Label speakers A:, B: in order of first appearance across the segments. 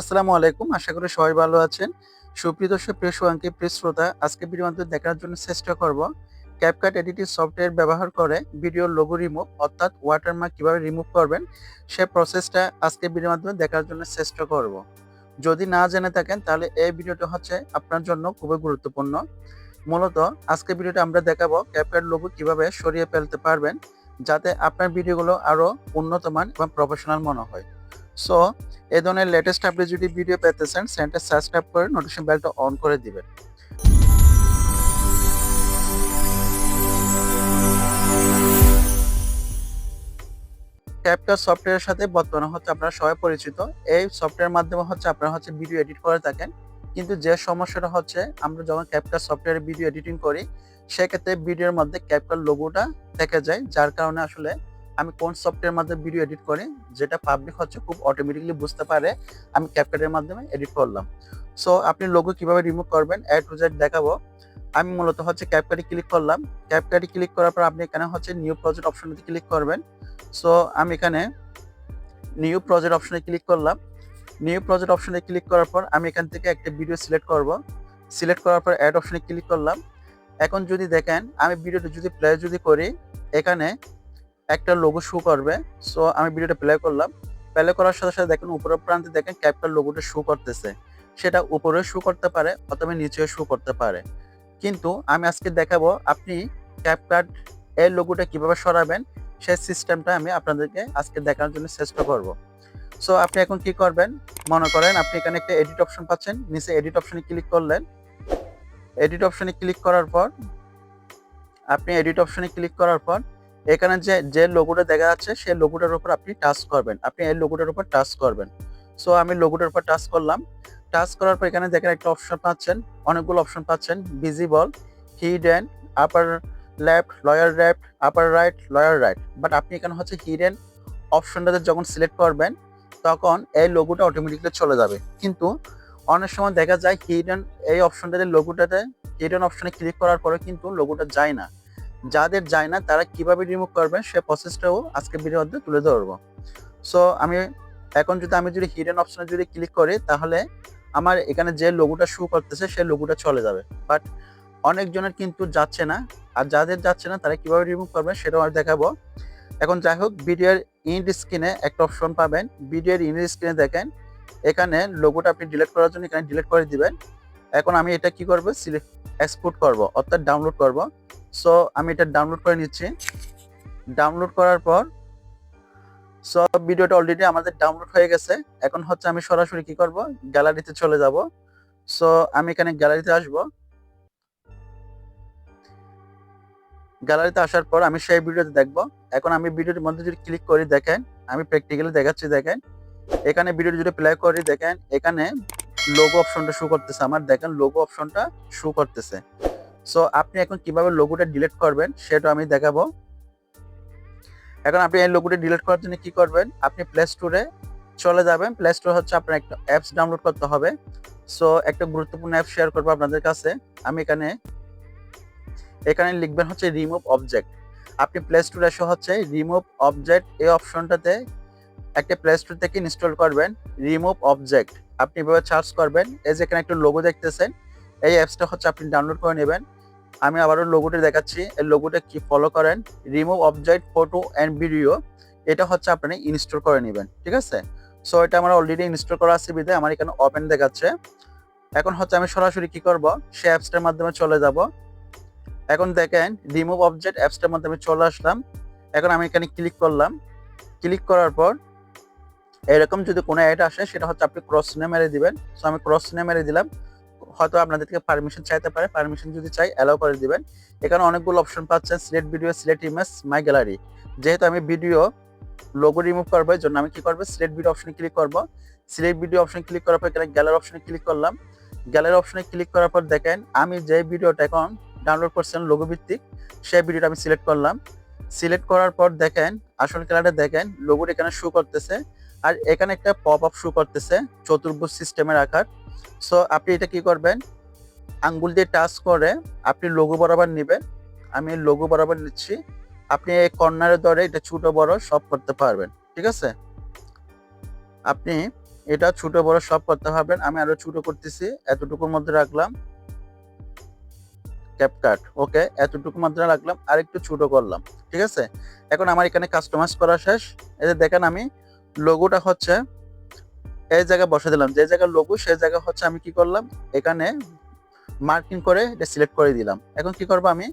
A: আসসালামু আলাইকুম। আশা করি সবাই ভালো আছেন। সুপ্রিয় দর্শক, প্রিয় শ্রোতা, আজকে ভিডিও মাধ্যমে দেখার জন্য চেষ্টা করব ক্যাপকাট এডিটিং সফটওয়্যার ব্যবহার করে ভিডিওর লোগো রিমুভ অর্থাৎ ওয়াটারমার্ক কীভাবে রিমুভ করবেন, সে প্রসেসটা আজকে ভিডিওর মাধ্যমে দেখার জন্য চেষ্টা করব। যদি না জেনে থাকেন, তাহলে এই ভিডিওটা হচ্ছে আপনার জন্য খুবই গুরুত্বপূর্ণ। মূলত আজকে ভিডিওটা আমরা দেখাবো ক্যাপকাট লোগো কীভাবে সরিয়ে ফেলতে পারবেন, যাতে আপনার ভিডিওগুলো আরও উন্নতমান এবং প্রফেশনাল মনে হয়। সো এই ধরনের লেটেস্ট আপডেট যদি ভিডিও পেতে চান চ্যানেলটা সাবস্ক্রাইব করে নোটিফিকেশন বেলটা অন করে দিবেন। ক্যাপকাট সফটওয়্যারের সাথে বর্তমানে হচ্ছে আপনারা সবাই পরিচিত। এই সফটওয়্যারের মাধ্যমে হচ্ছে আপনারা হচ্ছে ভিডিও এডিট করে থাকেন। কিন্তু যে সমস্যাটা হচ্ছে, আমরা যখন ক্যাপকাট সফটওয়্যারে ভিডিও এডিটিং করি, সেক্ষেত্রে ভিডিওর মধ্যে ক্যাপকাট লোগোটা থেকে যায়, যার কারণে আসলে আমি কোন সফটওয়্যারের মাধ্যমে ভিডিও এডিট করি, যেটা পাবলিক হচ্ছে খুব অটোমেটিকলি বুঝতে পারে, আমি ক্যাপকাটের মাধ্যমে এডিট করলাম। সো আপনি লোগো কীভাবে রিমুভ করবেন এ টু জেড দেখাবো। আমি মূলত হচ্ছে ক্যাপকাটে ক্লিক করলাম। ক্যাপকাটে ক্লিক করার পর আপনি এখানে হচ্ছে নিউ প্রজেক্ট অপশনটিতে ক্লিক করবেন। সো আমি এখানে নিউ প্রজেক্ট অপশনে ক্লিক করলাম। নিউ প্রজেক্ট অপশনে ক্লিক করার পর আমি এখান থেকে একটা ভিডিও সিলেক্ট করব। সিলেক্ট করার পর অ্যাড অপশনে ক্লিক করলাম। এখন যদি দেখেন, আমি ভিডিওটা যদি প্লে যদি করি, এখানে একটা লোগো শো করবে। সো আমি ভিডিওটা প্লে করলাম। প্লে করার সাথে সাথে দেখেন উপরের প্রান্তে দেখেন ক্যাপটার লোগোটা শো করতেছে। সেটা উপরে শো করতে পারে অথবা নিচেও শো করতে পারে। কিন্তু আমি আজকে দেখাবো আপনি ক্যাপকাট এর লোগোটা কীভাবে সরাবেন, সেই সিস্টেমটা আমি আপনাদেরকে আজকে দেখানোর জন্য চেষ্টা করব। সো আপনি এখন কি করবেন? মনে করেন আপনি এখানে একটা এডিট অপশন পাচ্ছেন। নিচে এডিট অপশনে ক্লিক করলেন। এডিট অপশনে ক্লিক করার পর, আপনি এডিট অপশনে ক্লিক করার পর এখানে যে যে লোগোটা দেখা যাচ্ছে, সেই লোগোটার উপর আপনি টাচ করবেন। আপনি এই লোগোটার উপর টাচ করবেন। সো আমি লোগোটার উপর টাচ করলাম। টাচ করার পর এখানে দেখেন একটা অপশন পাচ্ছেন। অনেকগুলো অপশন পাচ্ছেন। Visible hidden upper left lower left upper right lower right but আপনি এখানে হচ্ছে হিডেন অপশনটাতে যখন সিলেক্ট করবেন, তখন এই লোগোটা অটোমেটিকলি চলে যাবে। কিন্তু অনেক সময় দেখা যায় হিডেন এই অপশনটাতে লোগোটাতে হিডেন অপশনে ক্লিক করার পরে কিন্তু লোগোটা যায় না। যাদের যায় না, তারা কীভাবে রিমুভ করবেন সে প্রসেসটাও আজকে ভিডিওর মধ্যে তুলে ধরবো। সো আমি এখন যদি, আমি যদি হিডেন অপশনে যদি ক্লিক করি, তাহলে আমার এখানে যে লোগোটা শো করতেছে সেই লোগোটা চলে যাবে। বাট অনেকজনের কিন্তু যাচ্ছে না, আর যাদের যাচ্ছে না, তারা কীভাবে রিমুভ করবেন সেটাও আমি দেখাবো। এখন যাই হোক ভিডিওর ইন্ড স্ক্রিনে একটা অপশন পাবেন। ভিডিওর ইন্ড স্ক্রিনে দেখেন, এখানে লোগোটা আপনি ডিলিট করার জন্য এখানে ডিলিট করে দিবেন। এখন আমি এটা কি করব সিলেক্ট এক্সপোর্ট করব, অর্থাৎ ডাউনলোড করব। সো আমি এটা ডাউনলোড করে নিচ্ছি। ডাউনলোড করার পর সো ভিডিওটা অলরেডি আমাদের ডাউনলোড হয়ে গেছে। এখন হচ্ছে আমি সরাসরি কি করব? গ্যালারিতে চলে যাব। সো আমি এখানে গ্যালারিতে আসব। গ্যালারিতে আসার পর আমি সেই ভিডিওতে দেখব। এখন আমি ভিডিওর মধ্যে যদি ক্লিক করি, দেখেন, আমি প্র্যাকটিক্যালি দেখাচ্ছি, দেখেন। এখানে ভিডিও যদি প্লে করি, দেখেন, এখানে লোগো অপশনটা শো করতেছে আমার। দেখেন লোগো অপশনটা শো করতেছে। সো আপনি এখন কীভাবে লোগোটা ডিলিট করবেন সেটা আমি দেখাবো। এখন আপনি এই লোগোটা ডিলিট করার জন্য কি করবেন? আপনি প্লে স্টোরে চলে যাবেন। প্লে স্টোর হচ্ছে আপনার একটা অ্যাপস ডাউনলোড করতে হবে। সো একটা গুরুত্বপূর্ণ অ্যাপ শেয়ার করব আপনাদের কাছে। আমি এখানে এখানে লিখবেন হচ্ছে রিমুভ অবজেক্ট আপনি প্লে স্টোরে এসে হচ্ছে রিমুভ অবজেক্ট এই অপশনটাতে একটা প্লে স্টোর থেকে ইনস্টল করবেন। রিমুভ অবজেক্ট আপনি এভাবে সার্চ করবেন। এই যে এখানে একটা লোগো দেখতেছেন, এই অ্যাপসটা হচ্ছে আপনি ডাউনলোড করে নেবেন। আমি আবারও লোগোটা দেখাচ্ছি। এই লোগোটা কি ফলো করেন? Remove object photo and video এটা হচ্ছে আপনি ইনস্টল করে নেবেন, ঠিক আছে? সো এটা আমার অলরেডি ইনস্টল করা আছে বিধায় আমার এখানে ওপেন দেখাচ্ছে। এখন হচ্ছে আমি সরাসরি কি করব? সে অ্যাপসটার মাধ্যমে চলে যাব। এখন দেখেন রিমুভ অবজেক্ট অ্যাপসটার মাধ্যমে চলে আসলাম। এখন আমি এখানে ক্লিক করলাম। ক্লিক করার পর এরকম যদি কোনো অ্যাড আসে, সেটা হচ্ছে আপনি ক্রস চিহ্ন মেরে দিবেন। সো আমি ক্রস চিহ্ন মেরে দিলাম। হয়তো আপনাদের থেকে পারমিশন চাইতে পারে। পারমিশন যদি চাই অ্যালাউ করে দিবেন। এখানে অনেকগুলো অপশন পাচ্ছেন select video select image my gallery যেহেতু আমি ভিডিও লোগো রিমুভ করব জন্য আমি কি করব? সিলেক্ট ভিডিও অপশনে ক্লিক করব। সিলেক্ট ভিডিও অপশনে ক্লিক করার পর এখানে গ্যালারি অপশনে ক্লিক করলাম। গ্যালারি অপশনে ক্লিক করার পর দেখেন, আমি যে ভিডিওটা এখন ডাউনলোড করছিলাম লোগো ভিত্তিক, সেই ভিডিওটা আমি সিলেক্ট করলাম। সিলেক্ট করার পর দেখেন, আসল কালারটা দেখেন লোগোটা এখানে শো করতেছে। আর এখানে একটা পপ আপ শো করতেছে, চতুর্ভুজ সিস্টেমের আকার। সো আপনি এটা কি করবেন? আঙ্গুল দিয়ে টাচ করে আপনি লোগো বরাবর নেবেন। আমি লোগো বরাবর নিচ্ছি। আপনি এই কর্নারে ধরে এটা ছোট, বড় সব করতে পারবেন। ঠিক আছে? আপনি এটা ছোট, বড় সব করতে পারবেন। আমি আরও ছোট করতেছি, এতটুকুর মধ্যে রাখলাম। ক্যাপকাট ওকে এতটুকুর মধ্যে রাখলাম আর একটু ছোট করলাম। ঠিক আছে? এখন আমার এখানে কাস্টমাইজ করা শেষ। এই যে দেখেন আমি লোগোটা হচ্ছে এই জায়গায় বসে দিলাম। যে জায়গায় লোগো, সেই জায়গা হচ্ছে আমি কি করলাম? এখানে মার্কিং করে এটা সিলেক্ট করে দিলাম। এখন কি করব আমি?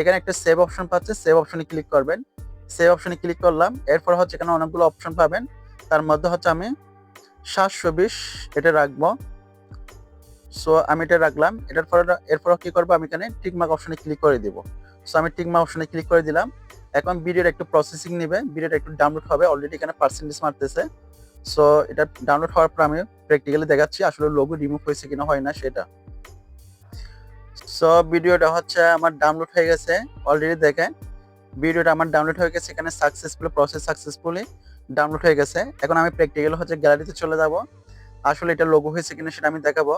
A: এখানে একটা সেভ অপশন পাচ্ছে সেভ অপশনে ক্লিক করবেন। সেভ অপশনে ক্লিক করলাম, এরপর হচ্ছে এখানে অনেকগুলো অপশন পাবেন। তার মধ্যে হচ্ছে আমি সাতশো বিশ এটা রাখব। সো আমি এটা রাখলাম। এটার পরে এরপর কি করব? আমি এখানে টিকমার্ক অপশনে ক্লিক করে দিব। সো আমি টিকমার্ক অপশনে ক্লিক করে দিলাম। এখন ভিডিওর একটু প্রসেসিং নেবে। ভিডিওটা একটু ডাউনলোড হবে। অলরেডি এখানে পার্সেন্টেজ মারতেছে। সো এটা ডাউনলোড হওয়ার পর আমি প্র্যাকটিক্যালি দেখাচ্ছি আসলে লোগো রিমুভ হয়েছে কিনা, হয় না সেটা। সো ভিডিওটা হচ্ছে আমার ডাউনলোড হয়ে গেছে অলরেডি দেখেন। ভিডিওটা আমার ডাউনলোড হয়ে গেছে, এখানে সাকসেসফুলি প্রসেস সাকসেসফুলি ডাউনলোড হয়ে গেছে। এখন আমি প্র্যাকটিক্যাল হচ্ছে গ্যালারিতে চলে যাব। আসলে এটা লোগো হয়েছে কিনা সেটা আমি দেখাবো।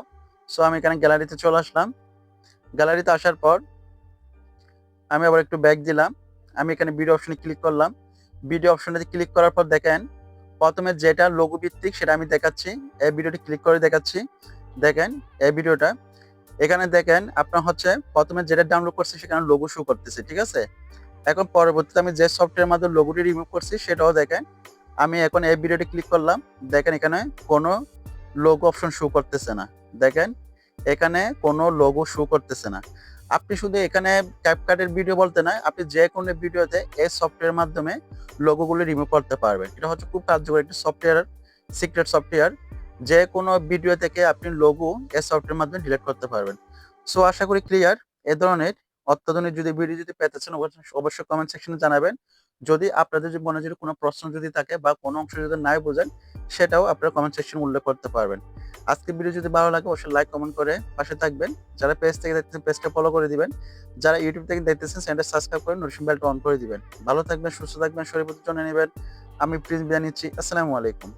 A: সো আমি এখানে গ্যালারিতে চলে আসলাম। গ্যালারিতে আসার পর আমি আবার একটু ব্যাক দিলাম। আমি এখানে ভিডিও অপশনে ক্লিক করলাম। ভিডিও অপশনে ক্লিক করার পর দেখেন প্রথমে যেটা লোগো ভিত্তিক সেটা আমি দেখাচ্ছি, এই ভিডিওটি ক্লিক করে দেখাচ্ছি। দেখেন, এই ভিডিওটা, এখানে দেখেন আপনার হচ্ছে প্রথমে যেটা ডাউনলোড করছি সেখানে লোগো শো করতেছে, ঠিক আছে? এখন পরবর্তীতে আমি যে সফটওয়্যার মাধ্যমে লোগোটি রিমুভ করছি সেটাও দেখেন, আমি এখন এই ভিডিওটি ক্লিক করলাম, দেখেন এখানে কোনো লোগো অপশন শো করতেছে না। দেখেন, এখানে কোনো লোগো শো করতেছে না। আপনি শুধু এখানে ক্যাপকাটের ভিডিও বলতে নয়, আপনি যে কোনো ভিডিওতে এই সফটওয়্যার মাধ্যমে লোগোগুলো রিমুভ করতে পারবেন। এটা হচ্ছে খুব কার্যকর একটি সফটওয়্যার সিক্রেট সফটওয়্যার যে কোনো ভিডিও থেকে আপনি লোগো এই সফটওয়্যার মাধ্যমে ডিলিট করতে পারবেন। সো আশা করি ক্লিয়ার এ ধরনের অত্যাধুনিক যদি ভিডিও যদি পেতে চান, অবশ্যই কমেন্ট সেকশনে জানাবেন। যদি আপনাদের মনে যদি কোনো প্রশ্ন যদি থাকে বা কোনো অংশ যদি নাই বোঝেন, সেটাও আপনারা কমেন্ট সেকশন উল্লেখ করতে পারবেন। আজকে ভিডিও যদি ভালো লাগে, অবশ্যই লাইক কমেন্ট করে পাশে থাকবেন। যারা পেজ থেকে দেখতেছেন পেজটা ফলো করে দিবেন। যারা ইউটিউব থেকে দেখতেছেন চ্যানেলটা সাবস্ক্রাইব করে নোটিফিকেশন বেলটা অন করে দিবেন। ভালো থাকবেন, সুস্থ থাকবেন, শরীর যত্ন নেবেন। আমি প্রিন্স বিদায় নিচ্ছি, আসসালামু আলাইকুম।